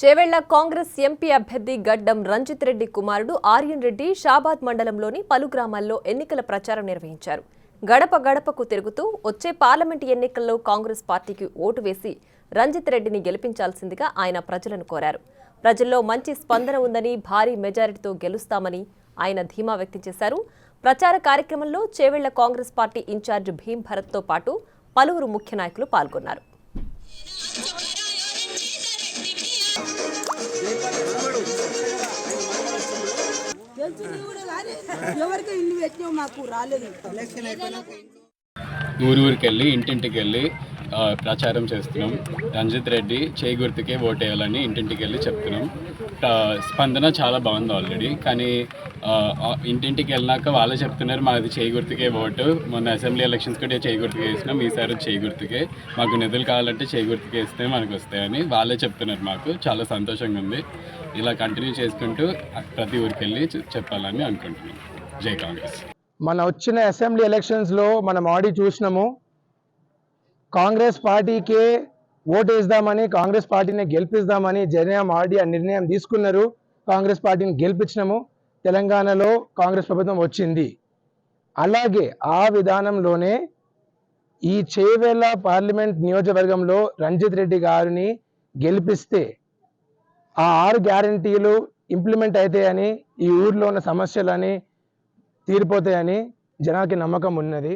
Chevella Congress MP అభ్యర్థి గడ్డం రంజిత్ రెడ్డి కుమారుడు ఆర్యన్ రెడ్డి షాబాద్ మండలంలోని పలు గ్రామాల్లో ఎన్నికల ప్రచారం నిర్వహించారు. గడప గడపకు తిరుగుతూ వచ్చే పార్లమెంటు ఎన్నికల్లో కాంగ్రెస్ పార్టీకి ఓటు వేసి రంజిత్ రెడ్డిని గెలిపించాల్సిందిగా ఆయన ప్రజలను కోరారు. ప్రజల్లో మంచి స్పందన ఉందని భారీ మెజారిటీతో గెలుస్తామని ఆయన ధీమా వ్యక్తం చేశారు. ప్రచార కార్యక్రమంలో Chevella Congress party in charge Bheem భరత్తో పాటు పలువురు ముఖ్య నాయకులు పాల్గొన్నారు. ఎవరికి ఇల్లు మాకు రాలేదు. ఊరు ఊరికి వెళ్ళి ఇంటింటికి వెళ్ళి ప్రచారం చేస్తున్నాం. రంజిత్ రెడ్డి చేయి గుర్తుకే ఓట్ వేయాలని ఇంటింటికి వెళ్ళి చెప్తున్నాం. స్పందన చాలా బాగుంది ఆల్రెడీ కానీ ఇంటింటికి వెళ్ళినాక వాళ్ళే చెప్తున్నారు మాది చేయి గుర్తుకే ఓటు. మొన్న అసెంబ్లీ ఎలక్షన్స్ కూడా చేయి గుర్తుకే వేసినాం ఈసారి చేయి గుర్తుకే. మాకు నిధులు కావాలంటే చేయి గుర్తుకే ఇస్తే మనకు వస్తాయని వాళ్ళే చెప్తున్నారు మాకు. చాలా సంతోషంగా ఉంది. ఇలా కంటిన్యూ చేసుకుంటూ ప్రతి ఊరికి వెళ్ళి చెప్పాలని అనుకుంటున్నాం. జై కాంగ్రెస్. మన వచ్చిన అసెంబ్లీ ఎలక్షన్స్లో మనం ఆడి చూసినాము. కాంగ్రెస్ పార్టీకే ఓటేద్దామని కాంగ్రెస్ పార్టీని గెలిపిద్దామని జనం ఆడి ఆ నిర్ణయం తీసుకున్నారు. కాంగ్రెస్ పార్టీని గెలిపించినాము. తెలంగాణలో కాంగ్రెస్ ప్రభుత్వం వచ్చింది. అలాగే ఆ విధానంలోనే ఈ చేవేళ్ళ పార్లమెంట్ నియోజకవర్గంలో రంజిత్ రెడ్డి గారిని గెలిపిస్తే ఆ ఆరు గ్యారంటీలు ఇంప్లిమెంట్ అవుతాయని ఈ ఊర్లో ఉన్న సమస్యలని తీరిపోతాయని జనాకి నమ్మకం ఉన్నది.